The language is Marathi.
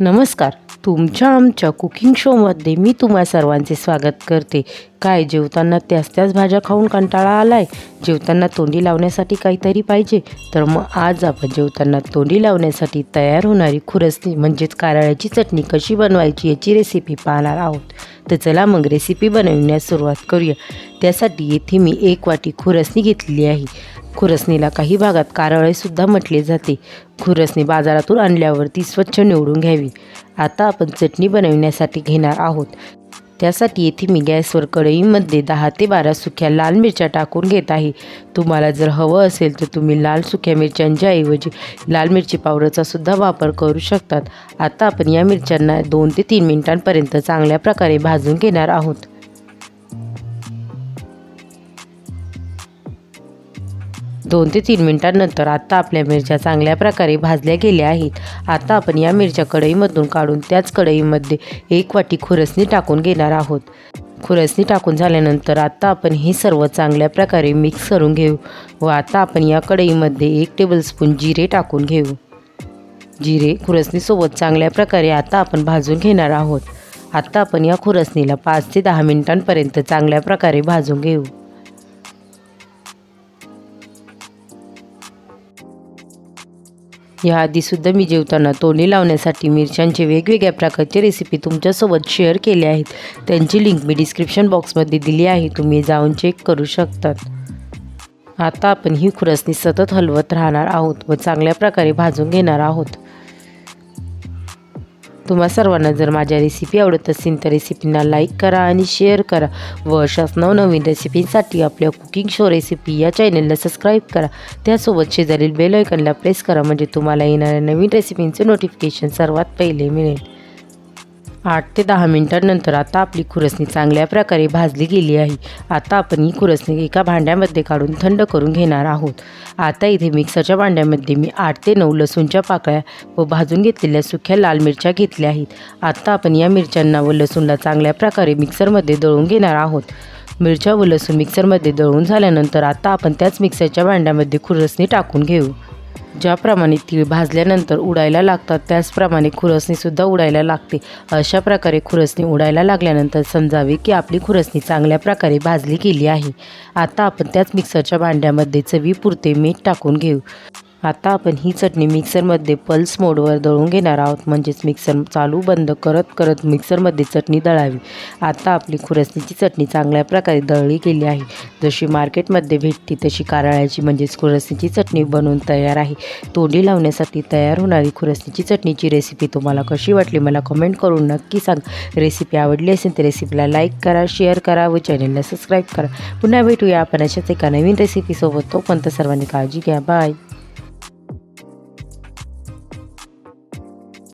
नमस्कार. तुमच्या आमच्या कुकिंग शोमध्ये मी तुम्हा सर्वांचे स्वागत करते. काय? जेवताना त्याच त्याच भाज्या खाऊन कंटाळा आलाय. जेवताना तोंडी लावण्यासाठी काहीतरी पाहिजे. तर मग आज आपण जेवताना तोंडी लावण्यासाठी तयार होणारी खुरसणी म्हणजेच कारळ्याची चटणी कशी बनवायची याची रेसिपी पाहणार आहोत. तर चला मग रेसिपी बनवण्यास सुरुवात करूया. त्यासाठी येथे मी एक वाटी खुरसणी घेतलेली आहे. खुरसणीला काही भागात कारळेसुद्धा म्हटले जाते. खुरसणी बाजारातून आणल्यावर ती स्वच्छ निवडून घ्यावी. आता आपण चटणी बनवण्यासाठी घेणार आहोत. त्यासाठी येथे मी गॅसवर कढईमध्ये दहा ते बारा सुक्या लाल मिरच्या टाकून घेत आहे. तुम्हाला जर हवं असेल तर तुम्ही लाल सुक्या मिरच्यांच्या ऐवजी लाल मिरची पावडरचा सुद्धा वापर करू शकतात. आता आपण या मिरच्यांना दोन ते तीन मिनिटांपर्यंत चांगल्या प्रकारे भाजून घेणार आहोत. दोन ते तीन मिनिटांनंतर आत्ता आपल्या मिरच्या चांगल्या प्रकारे भाजल्या गेल्या आहेत. आता आपण या मिरच्या कढईमधून काढून त्याच कढईमध्ये एक वाटी खुरसणी टाकून घेणार आहोत. खुरसणी टाकून झाल्यानंतर आत्ता आपण हे सर्व चांगल्या प्रकारे मिक्स करून घेऊ व आता आपण या कढईमध्ये एक टेबलस्पून जिरे टाकून घेऊ. जिरे खुरसणीसोबत चांगल्या प्रकारे आता आपण भाजून घेणार आहोत. आत्ता आपण या खुरसणीला पाच ते दहा मिनिटांपर्यंत चांगल्या प्रकारे भाजून घेऊ. याआधीसुद्धा मी जेवताना तोंडी लावण्यासाठी मिरच्यांचे वेगवेगळ्या प्रकारचे रेसिपी तुमच्यासोबत शेअर केले आहेत. त्यांची लिंक मी डिस्क्रिप्शन बॉक्समध्ये दिली आहे. तुम्ही जाऊन चेक करू शकतात. आता आपण ही खुरसणी सतत हलवत राहणार आहोत व चांगल्या प्रकारे भाजून घेणार आहोत. तुम्हा सर्वांना जर माझ्या रेसिपी आवडत असेल तर रेसिपींना लाईक करा आणि शेअर करा. व अशाच नवनवीन रेसिपींसाठी आपल्या कुकिंग शो रेसिपी या चॅनलला सबस्क्राईब करा. त्यासोबत शेजारील बेल आयकनला प्रेस करा म्हणजे तुम्हाला येणाऱ्या नवीन रेसिपींचे नोटिफिकेशन सर्वात पहिले मिळेल. आठ ते दहा मिनिटांनंतर आता आपली खुरसणी चांगल्या प्रकारे भाजली गेली आहे. आता आपण ही खुरसणी एका भांड्यामध्ये काढून थंड करून घेणार आहोत. आता इथे मिक्सरच्या भांड्यामध्ये मी आठ ते नऊ लसूणच्या पाकळ्या व भाजून घेतलेल्या सुक्या लाल मिरच्या घेतल्या आहेत. आता आपण या मिरच्यांना व लसूणला चांगल्या प्रकारे मिक्सरमध्ये दळून घेणार आहोत. मिरच्या व लसूण मिक्सरमध्ये दळून झाल्यानंतर आता आपण त्याच मिक्सरच्या भांड्यामध्ये खुरसणी टाकून घेऊ. ज्याप्रमाणे तीळ भाजल्यानंतर उडायला लागतात त्याचप्रमाणे खुरसणीसुद्धा उडायला लागते. अशा प्रकारे खुरसणी उडायला लागल्यानंतर समजावे की आपली खुरसणी चांगल्या प्रकारे भाजली गेली आहे. आता आपण त्याच मिक्सरच्या भांड्यामध्ये चवीपुरते मीठ टाकून घेऊ. आता आपण ही चटणी मिक्सरमध्ये पल्स मोडवर दळून घेणार आहोत. म्हणजेच मिक्सर चालू बंद करत करत मिक्सरमध्ये चटणी दळावी. आता आपली खुरसणीची चटणी चांगल्या प्रकारे दळली गेली आहे. जशी मार्केटमध्ये भेटते तशी कारळ्याची म्हणजेच खुरसणीची चटणी बनवून तयार आहे. तोंडी लावण्यासाठी तयार होणारी खुरसणीची चटणीची रेसिपी तुम्हाला कशी वाटली मला कमेंट करून नक्की सांग. रेसिपी आवडली असेल तर रेसिपीला लाईक करा शेअर करा व चॅनलला सबस्क्राईब करा. पुन्हा भेटूया आपण अशाच एका नवीन रेसिपीसोबत तोपर्यंत सर्वांनी काळजी घ्या. बाय